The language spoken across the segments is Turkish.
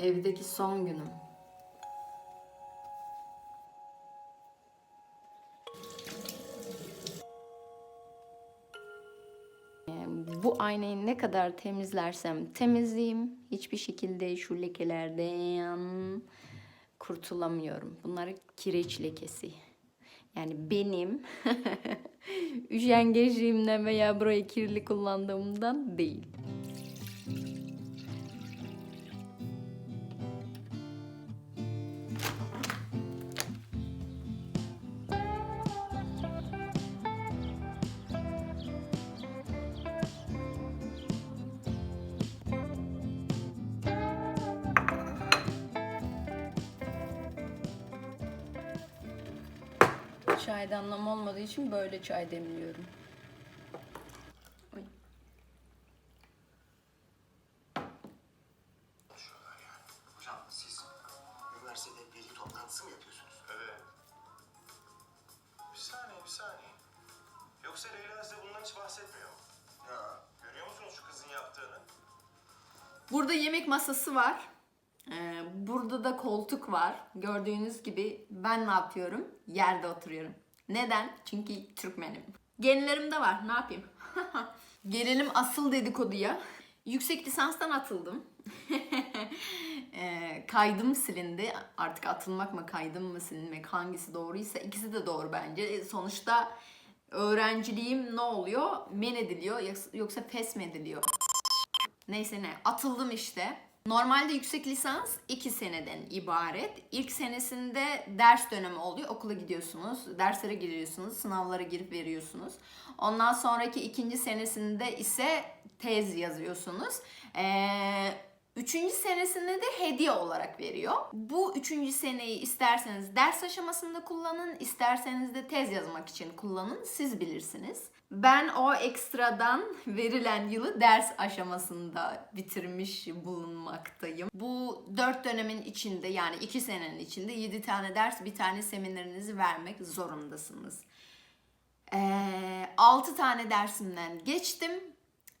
Evdeki son günüm. Ee, Bu aynayı ne kadar temizlersem temizleyeyim hiçbir şekilde şu lekelerden kurtulamıyorum. Bunlar kireç lekesi. Yani benim üşengeçliğimden veya burayı kirli kullandığımdan değil. Çaydanlama olmadığı için böyle çay demliyorum. Oy. Hocam siz üniversitede veli toplantısı mı yapıyorsunuz? Evet. Bir saniye, bir saniye. Yoksa Leyla size bundan hiç bahsetmiyor mu? Ya Görüyor musunuz şu kızın yaptığını? Burada yemek masası var. Ee, burada da koltuk var. Gördüğünüz gibi ben ne yapıyorum? Yerde oturuyorum. Neden? Çünkü Türkmenim. Genlerimde var. Ne yapayım? Gelelim asıl dedikoduya. Yüksek lisanstan atıldım. Ee, kaydım silindi. Artık atılmak mı kaydım mı silinmek hangisi doğruysa ikisi de doğru bence. E, Sonuçta öğrenciliğim ne oluyor? Men ediliyor yoksa pes mi ediliyor? Neyse ne atıldım işte. Normalde yüksek lisans 2 seneden ibaret. İlk senesinde ders dönemi oluyor. Okula gidiyorsunuz, derslere giriyorsunuz, sınavlara girip veriyorsunuz. Ondan sonraki ikinci senesinde ise tez yazıyorsunuz. Ee, Üçüncü senesinde de hediye olarak veriyor. Bu üçüncü seneyi isterseniz ders aşamasında kullanın, isterseniz de tez yazmak için kullanın. Siz bilirsiniz. Ben o ekstradan verilen yılı ders aşamasında bitirmiş bulunmaktayım. Bu dört dönemin içinde yani iki senenin içinde yedi tane ders, bir tane seminerinizi vermek zorundasınız. Ee, 6 tane dersimden geçtim.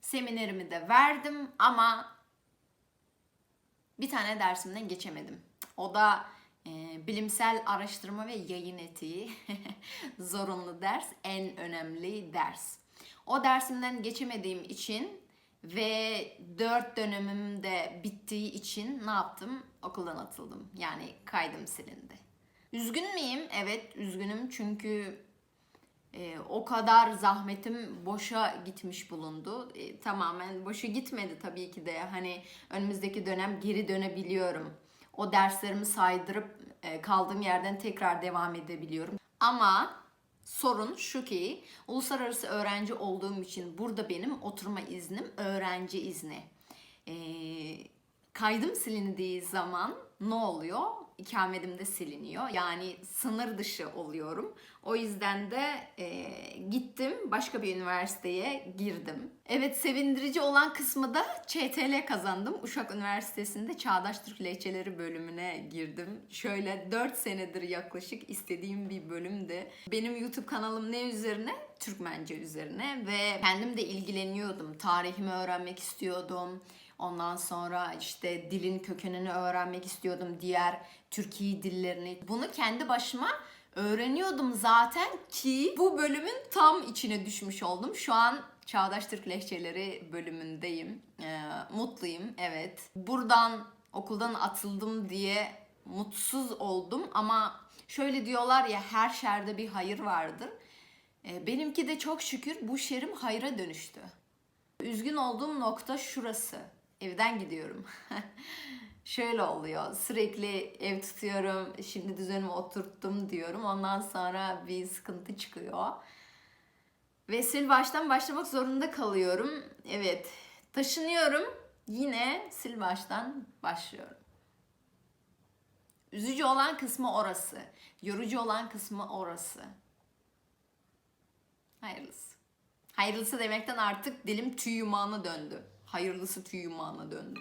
Seminerimi de verdim ama bir tane dersimden geçemedim. O da e, bilimsel araştırma ve yayın etiği zorunlu ders, en önemli ders. O dersimden geçemediğim için ve dört dönemim de bittiği için ne yaptım? Okuldan atıldım. Yani kaydım silindi. Üzgün müyüm? Evet üzgünüm çünkü e, o kadar zahmetim boşa gitmiş bulundu. E, tamamen boşa gitmedi tabii ki de. Hani önümüzdeki dönem geri dönebiliyorum. O derslerimi saydırıp e, kaldığım yerden tekrar devam edebiliyorum. Ama sorun şu ki uluslararası öğrenci olduğum için burada benim oturma iznim öğrenci izni. E, kaydım silindiği zaman ne oluyor? İkametim de siliniyor. Yani sınır dışı oluyorum. O yüzden de e, gittim başka bir üniversiteye girdim. Evet sevindirici olan kısmı da ÇTL kazandım. Uşak Üniversitesi'nde Çağdaş Türk Lehçeleri bölümüne girdim. Şöyle 4 senedir yaklaşık istediğim bir bölümdü. Benim YouTube kanalım ne üzerine? Türkmence üzerine ve kendim de ilgileniyordum. Tarihimi öğrenmek istiyordum. Ondan sonra işte dilin kökenini öğrenmek istiyordum. Diğer Türkiye dillerini. Bunu kendi başıma öğreniyordum zaten ki bu bölümün tam içine düşmüş oldum. Şu an Çağdaş Türk Lehçeleri bölümündeyim. Ee, mutluyum evet. Buradan okuldan atıldım diye mutsuz oldum ama şöyle diyorlar ya her şerde bir hayır vardır. Ee, benimki de çok şükür bu şerim hayra dönüştü. Üzgün olduğum nokta şurası. Evden gidiyorum. Şöyle oluyor. Sürekli ev tutuyorum. Şimdi düzenimi oturttum diyorum. Ondan sonra bir sıkıntı çıkıyor. Ve sil baştan başlamak zorunda kalıyorum. Evet. Taşınıyorum. Yine sil baştan başlıyorum. Üzücü olan kısmı orası. Yorucu olan kısmı orası. Hayırlısı. Hayırlısı demekten artık dilim tüy yumağına döndü. Hayırlısı tüy yumağına döndü.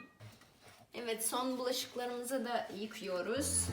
Evet son bulaşıklarımızı da yıkıyoruz.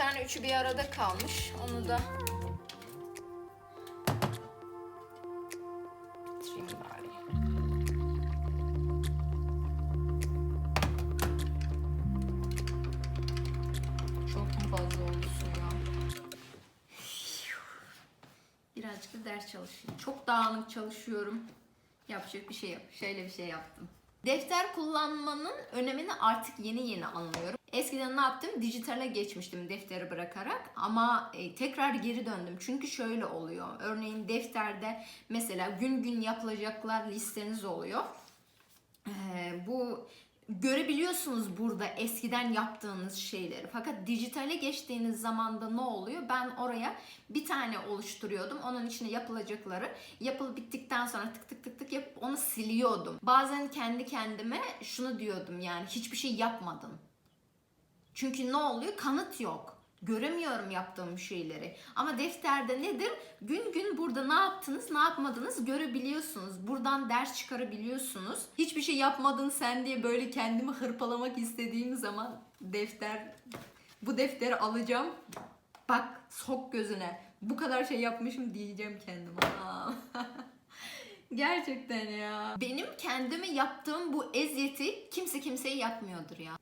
Bunlar üçü bir arada kalmış. Onu da? Birazcık da ders çalışıyorum. Çok dağınık çalışıyorum. Yapacak bir şey yok. Şöyle bir şey yaptım. Defter kullanmanın önemini artık yeni yeni anlıyorum. Eskiden ne yaptım? Dijitale geçmiştim defteri bırakarak ama e, tekrar geri döndüm. Çünkü şöyle oluyor. Örneğin defterde mesela gün gün yapılacaklar listeniz oluyor. Bu görebiliyorsunuz burada eskiden yaptığınız şeyleri. Fakat dijitale geçtiğiniz zaman da ne oluyor? Ben oraya bir tane oluşturuyordum. Onun içine yapılacakları yapılıp bittikten sonra tık tık tık tık yapıp onu siliyordum. Bazen kendi kendime şunu diyordum yani hiçbir şey yapmadın. Çünkü ne oluyor? Kanıt yok. Göremiyorum yaptığım şeyleri. Ama defterde nedir? Gün gün burada ne yaptınız, ne yapmadınız görebiliyorsunuz. Buradan ders çıkarabiliyorsunuz. Hiçbir şey yapmadın sen diye böyle kendimi hırpalamak istediğim zaman defter bu defteri alacağım. Bak sok gözüne. Bu kadar şey yapmışım diyeceğim kendime. Gerçekten ya. Benim kendime yaptığım bu eziyeti kimse kimseye yapmıyordur ya.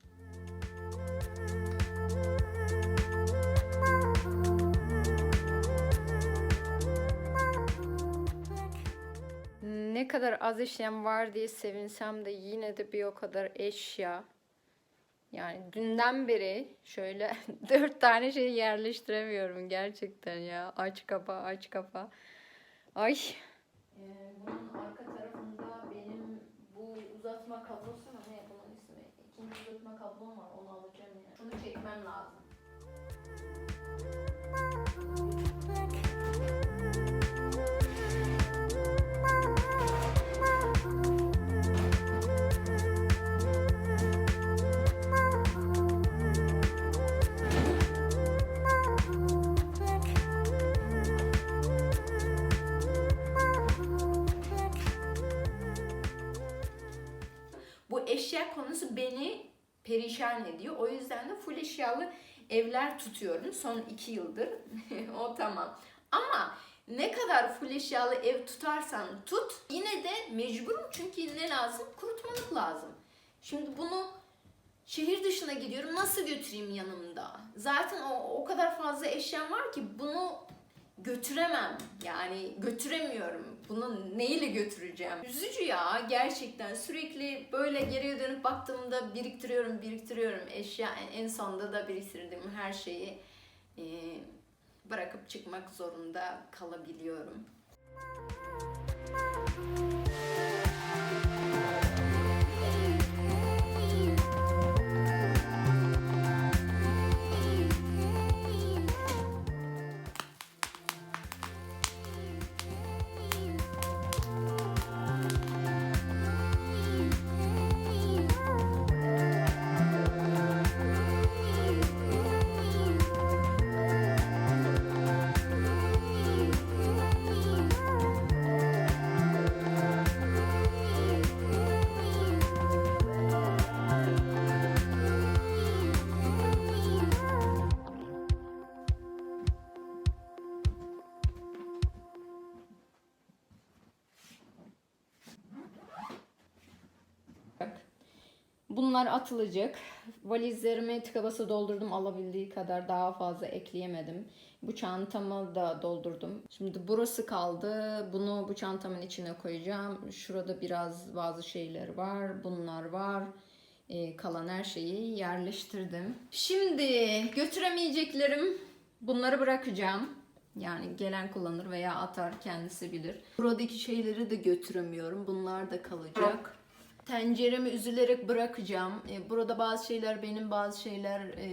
Ne kadar az eşyam var diye sevinsem de yine de bir o kadar eşya. Yani dünden beri şöyle dört tane şey yerleştiremiyorum gerçekten ya. Aç kapa aç kapa. Ay. bunun konusu beni perişan ediyor. O yüzden de full eşyalı evler tutuyorum son iki yıldır. o tamam. Ama ne kadar full eşyalı ev tutarsan tut yine de mecburum çünkü ne lazım? Kurutmalık lazım. Şimdi bunu şehir dışına gidiyorum nasıl götüreyim yanımda? Zaten o, o kadar fazla eşyam var ki bunu götüremem. Yani götüremiyorum. Bunu neyle götüreceğim? Üzücü ya gerçekten. Sürekli böyle geriye dönüp baktığımda biriktiriyorum, biriktiriyorum. Eşya en sonunda da biriktirdiğim her şeyi e, bırakıp çıkmak zorunda kalabiliyorum. Bunlar atılacak. Valizlerimi tıka basa doldurdum. Alabildiği kadar daha fazla ekleyemedim. Bu çantamı da doldurdum. Şimdi burası kaldı. Bunu bu çantamın içine koyacağım. Şurada biraz bazı şeyler var. Bunlar var. Ee, kalan her şeyi yerleştirdim. Şimdi götüremeyeceklerim bunları bırakacağım. Yani gelen kullanır veya atar kendisi bilir. Buradaki şeyleri de götüremiyorum. Bunlar da kalacak. Tenceremi üzülerek bırakacağım. E, Burada bazı şeyler benim, bazı şeyler e,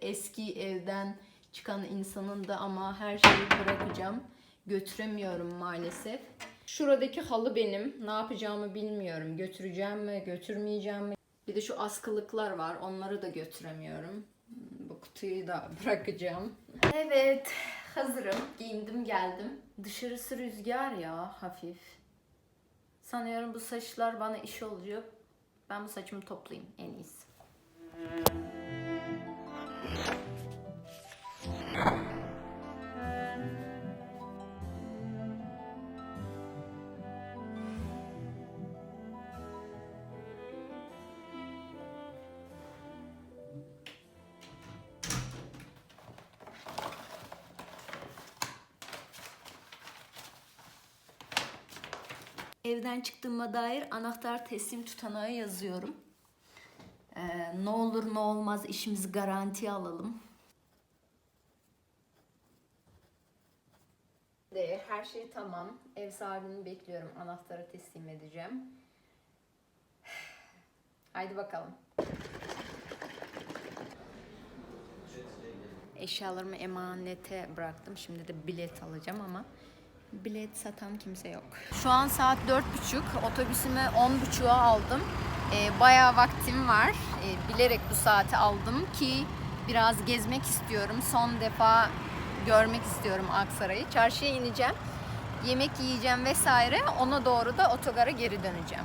eski evden çıkan insanın da ama her şeyi bırakacağım. Götüremiyorum maalesef. Şuradaki halı benim. Ne yapacağımı bilmiyorum. Götüreceğim mi, götürmeyeceğim mi? Bir de şu askılıklar var. Onları da götüremiyorum. Bu kutuyu da bırakacağım. Evet, hazırım. Giyindim, geldim. Dışarısı rüzgar ya, hafif. Sanıyorum bu saçlar bana iş olacak. Ben bu saçımı toplayayım en iyisi. Evden çıktığıma dair anahtar teslim tutanağı yazıyorum. Ee, ne olur ne olmaz işimizi garantiye alalım. De, her şey tamam. Ev sahibini bekliyorum. Anahtarı teslim edeceğim. Haydi bakalım. Eşyalarımı emanete bıraktım. Şimdi de bilet alacağım ama bilet satan kimse yok. Şu an saat dört buçuk. Otobüsümü on buçuğa aldım. Ee, bayağı vaktim var. Ee, bilerek bu saati aldım ki biraz gezmek istiyorum. Son defa görmek istiyorum Aksaray'ı. Çarşıya ineceğim. Yemek yiyeceğim vesaire. Ona doğru da otogara geri döneceğim.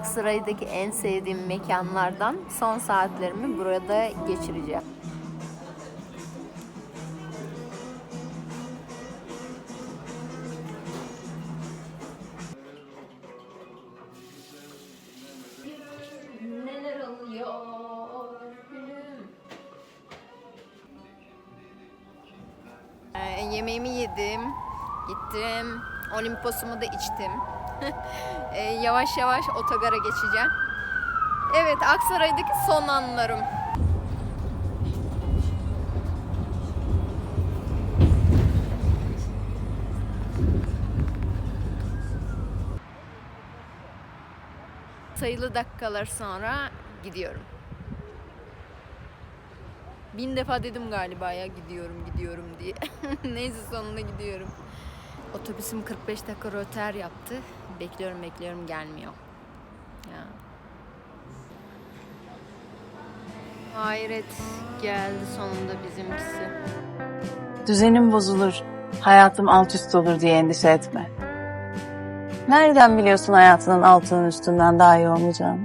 Aksaray'daki en sevdiğim mekanlardan. Son saatlerimi burada geçireceğim. Olimpos'umu da içtim. Ee, yavaş yavaş otogara geçeceğim. Evet, Aksaray'daki son anlarım. Sayılı dakikalar sonra gidiyorum. Bin defa dedim galiba ya gidiyorum gidiyorum diye. Neyse sonunda gidiyorum. Otobüsüm 45 dakika röter yaptı. Bekliyorum bekliyorum gelmiyor. Ya. Hayret geldi sonunda bizimkisi. Düzenim bozulur, hayatım alt üst olur diye endişe etme. Nereden biliyorsun hayatının altının üstünden daha iyi olmayacağını?